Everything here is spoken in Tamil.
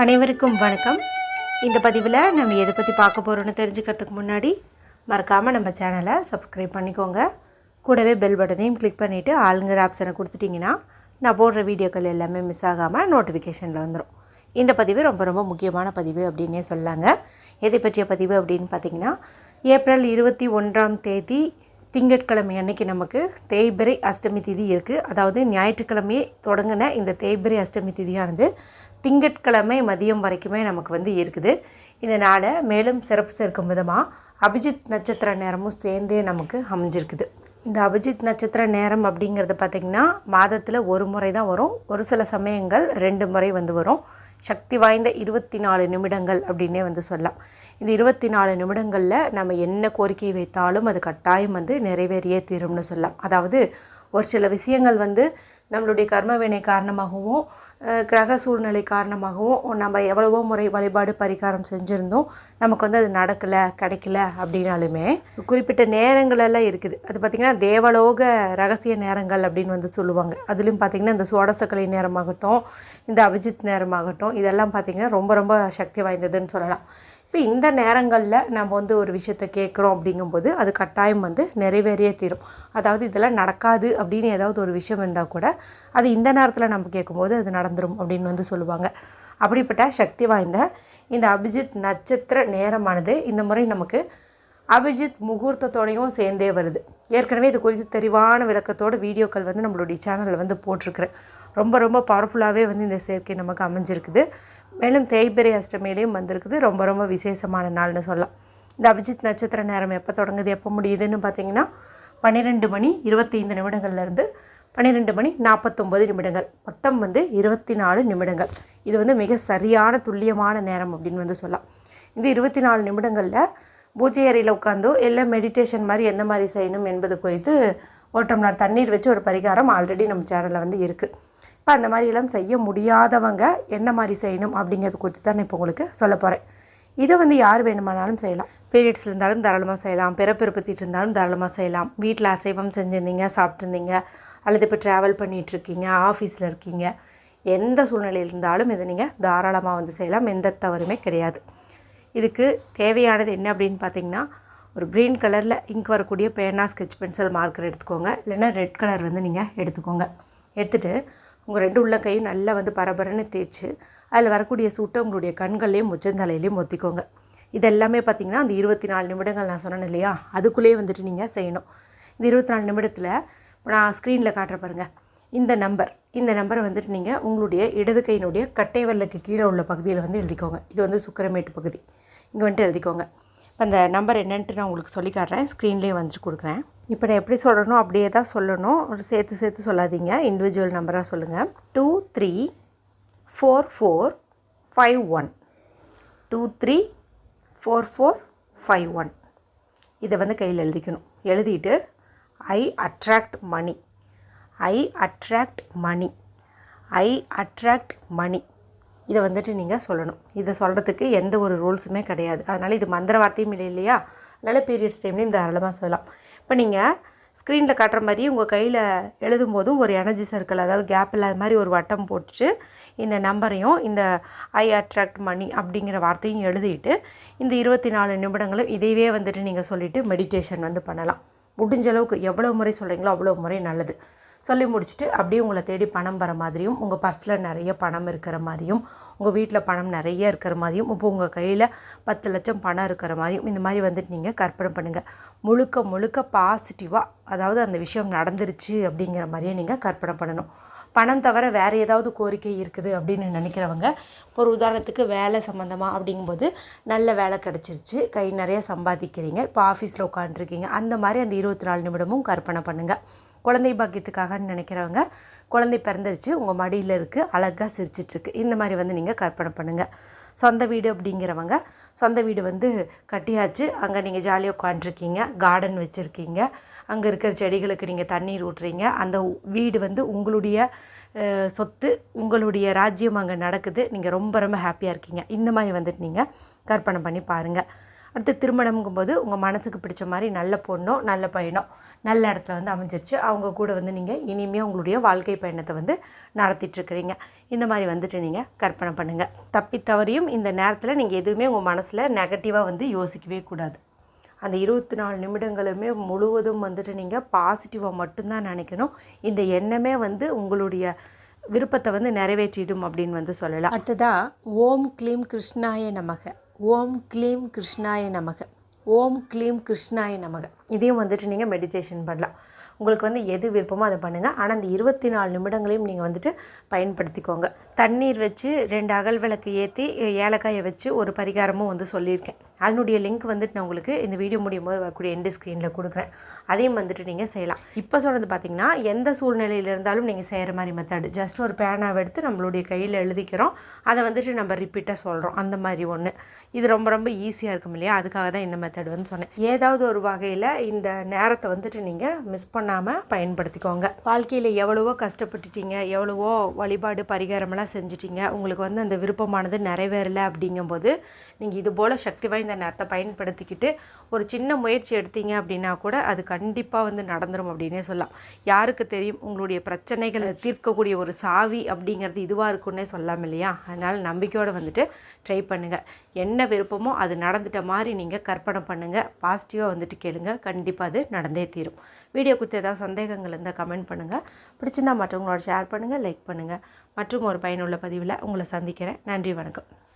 அனைவருக்கும் வணக்கம். இந்த பதிவில் நம்ம எதை பற்றி பார்க்க போகிறோன்னு தெரிஞ்சுக்கிறதுக்கு முன்னாடி மறக்காமல் நம்ம சேனலை சப்ஸ்கிரைப் பண்ணிக்கோங்க. கூடவே பெல் பட்டனையும் கிளிக் பண்ணிவிட்டு ஆளுங்கிற ஆப்ஷனை கொடுத்துட்டிங்கன்னா நான் போடுற வீடியோக்கள் எல்லாமே மிஸ் ஆகாமல் நோட்டிஃபிகேஷனில் வந்துடும் இந்த பதிவு ரொம்ப ரொம்ப முக்கியமான பதிவு அப்படின்னே சொல்லாங்க. எதை பற்றிய பதிவு அப்படின்னு பார்த்தீங்கன்னா ஏப்ரல் இருபத்தி ஒன்றாம் தேதி திங்கட்கிழமை அன்னைக்கு நமக்கு தேய்பிரை அஷ்டமி திதி இருக்குது அதாவது ஞாயிற்றுக்கிழமையே தொடங்கின இந்த தேய்பிரை அஷ்டமி திதியானது திங்கட்கிழமை மதியம் வரைக்குமே நமக்கு வந்து இருக்குது. இந்த நாளை மேலும் சிறப்பு சேர்க்கும் விதமாக அபிஜித் நட்சத்திர நேரமும் சேர்ந்தே நமக்கு அமைஞ்சிருக்குது. இந்த அபிஜித் நட்சத்திர நேரம் அப்படிங்கிறது பார்த்திங்கன்னா மாதத்தில் ஒரு முறை தான் வரும். ஒரு சில சமயங்கள் ரெண்டு முறை வந்து வரும். சக்தி வாய்ந்த இருபத்தி நாலு நிமிடங்கள் அப்படின்னே வந்து சொல்லலாம். இந்த இருபத்தி நாலு நிமிடங்களில் நம்ம என்ன கோரிக்கை வைத்தாலும் அது கட்டாயம் வந்து நிறைவேறியே தீரும்னு சொல்லலாம். அதாவது ஒரு சில விஷயங்கள் வந்து நம்மளுடைய கர்மவினை காரணமாகவும் கிரக சூழ்நிலை காரணமாகவும் நம்ம எவ்வளவோ முறை வழிபாடு பரிகாரம் செஞ்சுருந்தோம். நமக்கு வந்து அது நடக்கலை கிடைக்கல அப்படின்னாலுமே குறிப்பிட்ட நேரங்களெல்லாம் இருக்குது. அது பார்த்திங்கன்னா தேவலோக ரகசிய நேரங்கள் அப்படின்னு வந்து சொல்லுவாங்க. அதுலேயும் பார்த்திங்கன்னா இந்த சோடசக்கலை நேரமாகட்டும் இந்த அபிஜித் நேரமாகட்டும் இதெல்லாம் பார்த்திங்கன்னா ரொம்ப ரொம்ப சக்தி வாய்ந்ததுன்னு சொல்லலாம். இப்போ இந்த நேரங்களில் நம்ம வந்து ஒரு விஷயத்த கேட்குறோம் அப்படிங்கும்போது அது கட்டாயம் வந்து நிறைவேறியே தீரும். அதாவது இதெல்லாம் நடக்காது அப்படின்னு ஏதாவது ஒரு விஷயம் இருந்தால் கூட அது இந்த நேரத்தில் நம்ம கேட்கும்போது அது நடந்துடும் அப்படின்னு வந்து சொல்லுவாங்க. அப்படிப்பட்ட சக்தி வாய்ந்த இந்த அபிஜித் நட்சத்திர நேரமானது இந்த முறை நமக்கு அபிஜித் முகூர்த்தத்தோடையும் சேர்ந்தே வருது. ஏற்கனவே இது குறித்து தெளிவான விளக்கத்தோட வீடியோக்கள் வந்து நம்மளுடைய சேனலில் வந்து போட்டிருக்கிறேன். ரொம்ப ரொம்ப பவர்ஃபுல்லாகவே வந்து இந்த சேர்க்கை நமக்கு அமைஞ்சிருக்குது. மேலும் தேய்பிரை அஷ்டமியிலையும் வந்திருக்குது. ரொம்ப ரொம்ப விசேஷமான நாள்னு சொல்லலாம். இந்த அபிஜித் நட்சத்திர நேரம் எப்போ தொடங்குது எப்போ முடியுதுன்னு பார்த்தீங்கன்னா பன்னிரெண்டு மணி இருபத்தைந்து நிமிடங்கள்லேருந்து பன்னிரெண்டு மணி நாற்பத்தொம்பது நிமிடங்கள். மொத்தம் வந்து இருபத்தி நாலு நிமிடங்கள். இது வந்து மிக சரியான துல்லியமான நேரம் அப்படின்னு வந்து சொல்லலாம். இந்த இருபத்தி நாலு நிமிடங்களில் பூஜை அறையில் உட்காந்தோ இல்லை மெடிடேஷன் மாதிரி எந்த மாதிரி செய்யணும் என்பது குறித்து ஒரு டம்ளர் தண்ணீர் வச்சு ஒரு பரிகாரம் ஆல்ரெடி நம்ம சேனலில் வந்து இருக்குது இப்போ அந்த மாதிரி எல்லாம் செய்ய முடியாதவங்க என்ன மாதிரி செய்யணும் அப்படிங்கிறது குறித்து தான் நான் இப்போ உங்களுக்கு சொல்ல போகிறேன் இதை வந்து யார் வேணுமானாலும் செய்யலாம். பீரியட்ஸில் இருந்தாலும் தாராளமாக செய்யலாம். பிறப்பிறப்பத்திட்டு இருந்தாலும் தாராளமாக செய்யலாம். வீட்டில் அசைவம் செஞ்சுருந்தீங்க சாப்பிட்ருந்தீங்க அல்லது இப்போ ட்ராவல் பண்ணிகிட்ருக்கீங்க ஆஃபீஸில் இருக்கீங்க எந்த சூழ்நிலையில் இருந்தாலும் இதை நீங்கள் தாராளமாக வந்து செய்யலாம். எந்த தவறுமே கிடையாது. இதுக்கு தேவையானது என்ன அப்படின்னு பார்த்தீங்கன்னா ஒரு க்ரீன் கலரில் இங்க் வரக்கூடிய பேனா ஸ்கெட்ச் பென்சில் மார்க்கர் எடுத்துக்கோங்க. இல்லைன்னா ரெட் கலர் வந்து நீங்கள் எடுத்துக்கோங்க. எடுத்துகிட்டு உங்கள் ரெண்டு உள்ள கையும் நல்லா வந்து பரபரன்னு தேய்ச்சி அதில் வரக்கூடிய சூட்டை உங்களுடைய கண்கள்லேயும் முச்சந்தலையிலையும் ஒத்திக்கோங்க. இதெல்லாமே பார்த்திங்கன்னா பார்த்தீங்கன்னா அந்த இருபத்தி நாலு நிமிடங்கள் நான் சொன்னேன் இல்லையா? அதுக்குள்ளேயே வந்துட்டு நீங்கள் செய்யணும். இந்த இருபத்தி நாலு நிமிடத்தில் இப்போ நான் ஸ்க்ரீனில் காட்டுற பாருங்கள் இந்த நம்பர் இந்த நம்பரை வந்துட்டு நீங்கள் உங்களுடைய இடது கையினுடைய கட்டை வரலுக்கு கீழே உள்ள பகுதியில் வந்து எழுதிக்கோங்க. இது வந்து சுக்கரமேட்டு பகுதி. இங்கே வந்துட்டு எழுதிக்கோங்க. அந்த நம்பர் என்னன்ட்டு நான் உங்களுக்கு சொல்லி காட்டுறேன். ஸ்க்ரீன்லேயே வந்துட்டு கொடுக்குறேன். இப்போ நான் எப்படி சொல்லணும்? அப்படியே தான் சொல்லணும். ஒரு சேர்த்து சேர்த்து சொல்லாதீங்க. இண்டிவிஜுவல் நம்பராக சொல்லுங்கள் two three four four five one two three four four five one இதை வந்து கையில் எழுதிக்கணும். எழுதிட்டு I attract money I attract money I attract money இதை வந்துட்டு நீங்கள் சொல்லணும். இதை சொல்கிறதுக்கு எந்த ஒரு ரூல்ஸுமே கிடையாது. அதனால் இது மந்திர வார்த்தையும் இல்லை இல்லையா? அதனால் பீரியட்ஸ் டைம்லேயும் தாராளமாக சொல்லலாம். இப்போ நீங்கள் ஸ்க்ரீனில் காட்டுற மாதிரி உங்கள் கையில் எழுதும்போதும் ஒரு எனர்ஜி சர்க்கிள் அதாவது கேப் இல்லாத மாதிரி ஒரு வட்டம் போட்டுட்டு இந்த நம்பரையும் இந்த ஐ அட்ராக்ட் மணி அப்படிங்கிற வார்த்தையும் எழுதிட்டு இந்த இருபத்தி நாலு நிமிடங்களும் இதையவே வந்துட்டு நீங்கள் சொல்லிவிட்டு மெடிடேஷன் வந்து பண்ணலாம். முடிஞ்ச அளவுக்கு எவ்வளோ முறை சொல்கிறீங்களோ அவ்வளோ முறை நல்லது. சொல்லி முடிச்சுட்டு அப்படியே உங்களை தேடி பணம் வர மாதிரியும் உங்கள் பர்ஸில் நிறைய பணம் இருக்கிற மாதிரியும் உங்கள் வீட்டில் பணம் நிறைய இருக்கிற மாதிரியும் இப்போ உங்கள் கையில் பத்து லட்சம் பணம் இருக்கிற மாதிரியும் இந்த மாதிரி வந்துட்டு நீங்கள் கற்பனை பண்ணுங்கள் முழுக்க முழுக்க பாசிட்டிவாக அதாவது அந்த விஷயம் நடந்துருச்சு அப்படிங்கிற மாதிரியே நீங்கள் கற்பனை பண்ணணும். பணம் தவிர வேறு ஏதாவது கோரிக்கை இருக்குது அப்படின்னு நினைக்கிறவங்க ஒரு உதாரணத்துக்கு வேலை சம்மந்தமாக அப்படிங்கும்போது நல்ல வேலை கிடச்சிருச்சு கை நிறைய சம்பாதிக்கிறீங்க இப்போ ஆஃபீஸில் உட்காந்துருக்கீங்க அந்த மாதிரி அந்த இருபத்தி நாலு நிமிடமும் கற்பனை பண்ணுங்கள் குழந்தை பாக்கியத்துக்காக நினைக்கிறவங்க குழந்தை பிறந்துருச்சு உங்கள் மடியில் இருக்குது அழகாக சிரிச்சிட்ருக்கு. இந்த மாதிரி வந்து நீங்கள் கற்பனை பண்ணுங்கள் சொந்த வீடு அப்படிங்கிறவங்க சொந்த வீடு வந்து கட்டியாச்சு அங்கே நீங்கள் ஜாலியாக உட்காண்ட்ருக்கீங்க கார்டன் வச்சுருக்கீங்க அங்கே இருக்கிற செடிகளுக்கு நீங்கள் தண்ணீர் ஊட்டுறீங்க அந்த வீடு வந்து உங்களுடைய சொத்து உங்களுடைய ராஜ்யம் அங்கே நடக்குது நீங்கள் ரொம்ப ரொம்ப ஹாப்பியாக இருக்கீங்க. இந்த மாதிரி வந்துட்டு நீங்கள் கற்பனை பண்ணி பாருங்கள் அடுத்து திருமணம்ங்கும்போது உங்கள் மனசுக்கு பிடிச்ச மாதிரி நல்ல பொண்ணோ நல்ல பையனோ நல்ல இடத்துல வந்து அமைஞ்சிருச்சு. அவங்க கூட வந்து நீங்கள் இனிமேல் உங்களுடைய வாழ்க்கை பயணத்தை வந்து நடத்திட்டுருக்குறீங்க இந்த மாதிரி வந்துட்டு நீங்கள் கற்பனை பண்ணுங்கள் தப்பி தவறியும் இந்த நேரத்தில் நீங்கள் எதுவுமே உங்கள் மனசில் நெகட்டிவாக வந்து யோசிக்கவே கூடாது. அந்த இருபத்தி நாலு நிமிடங்களுமே முழுவதும் வந்துட்டு நீங்கள் பாசிட்டிவாக மட்டும்தான் நினைக்கணும். இந்த எண்ணமே வந்து உங்களுடைய விருப்பத்தை வந்து நிறைவேற்றிடும் அப்படின்னு வந்து சொல்லலாம். அடுத்ததாக ஓம் க்ளீம் கிருஷ்ணாய நமக. ஓம் க்ளீம் கிருஷ்ணாய நமக. ஓம் க்ளீம் கிருஷ்ணாய நமக. இதையும் வந்துட்டு நீங்கள் மெடிடேஷன் பண்ணலாம். உங்களுக்கு வந்து எது விருப்பமோ அதை பண்ணுங்கள் ஆனால் அந்த இருபத்தி நாலு நிமிடங்களையும் நீங்கள் வந்துட்டு பயன்படுத்திக்கோங்க. தண்ணீர் வச்சு ரெண்டு அகல் விளக்கு ஏற்றி ஏலக்காயை வச்சு ஒரு பரிகாரமும் வந்து சொல்லியிருக்கேன். அதனுடைய லிங்க் வந்துட்டு நான் உங்களுக்கு இந்த வீடியோ முடியும் போது வரக்கூடிய எண்டு ஸ்க்ரீனில் கொடுக்குறேன். அதையும் வந்துட்டு நீங்கள் செய்யலாம். இப்போ சொன்னது பார்த்தீங்கன்னா எந்த சூழ்நிலையில் இருந்தாலும் நீங்கள் செய்கிற மாதிரி மெத்தட் ஜஸ்ட் ஒரு பேனாவை எடுத்து நம்மளுடைய கையில் எழுதிக்கிறோம். அதை வந்துட்டு நம்ம ரிப்பீட்டாக சொல்கிறோம் அந்த மாதிரி ஒன்று இது ரொம்ப ரொம்ப ஈஸியாக இருக்கும் இல்லையா? அதுக்காக தான் இந்த மெத்தட் வந்து சொன்னேன். ஏதாவது ஒரு வகையில் இந்த நேரத்தை வந்துட்டு நீங்கள் மிஸ் பண்ணாமல் பயன்படுத்திக்கோங்க. வாழ்க்கையில் எவ்வளவோ கஷ்டப்பட்டுட்டீங்க எவ்வளவோ வழிபாடு பரிகாரமெல்லாம் செஞ்சிட்டீங்க. உங்களுக்கு வந்து அந்த விருப்பமானது நிறைவேறலை அப்படிங்கும்போது நீங்கள் இது போல் சக்தி வாய்ந்த நேரத்தை பயன்படுத்திக்கிட்டு ஒரு சின்ன முயற்சி எடுத்தீங்க அப்படின்னா கூட அது கண்டிப்பாக வந்து நடந்துடும் அப்படின்னே சொல்லலாம். யாருக்கு தெரியும்? உங்களுடைய பிரச்சனைகளை தீர்க்கக்கூடிய ஒரு சாவி அப்படிங்கிறது இதுவாக இருக்குன்னே சொல்லலாம் இல்லையா? அதனால் நம்பிக்கையோடு வந்துட்டு ட்ரை பண்ணுங்கள் என்ன விருப்பமோ அது நடந்துட்ட மாதிரி நீங்கள் கற்பனை பண்ணுங்கள் பாசிட்டிவாக வந்துட்டு கேளுங்க. கண்டிப்பாக அது நடந்தே தீரும். வீடியோ குறித்து ஏதாவது சந்தேகங்கள் இருந்தால் கமெண்ட் பண்ணுங்கள் பிடிச்சிருந்தால் மற்றவங்களோட ஷேர் பண்ணுங்கள் லைக் பண்ணுங்கள் மற்றும் ஒரு பயனுள்ள பதிவில் உங்களை சந்திக்கிறேன். நன்றி வணக்கம்.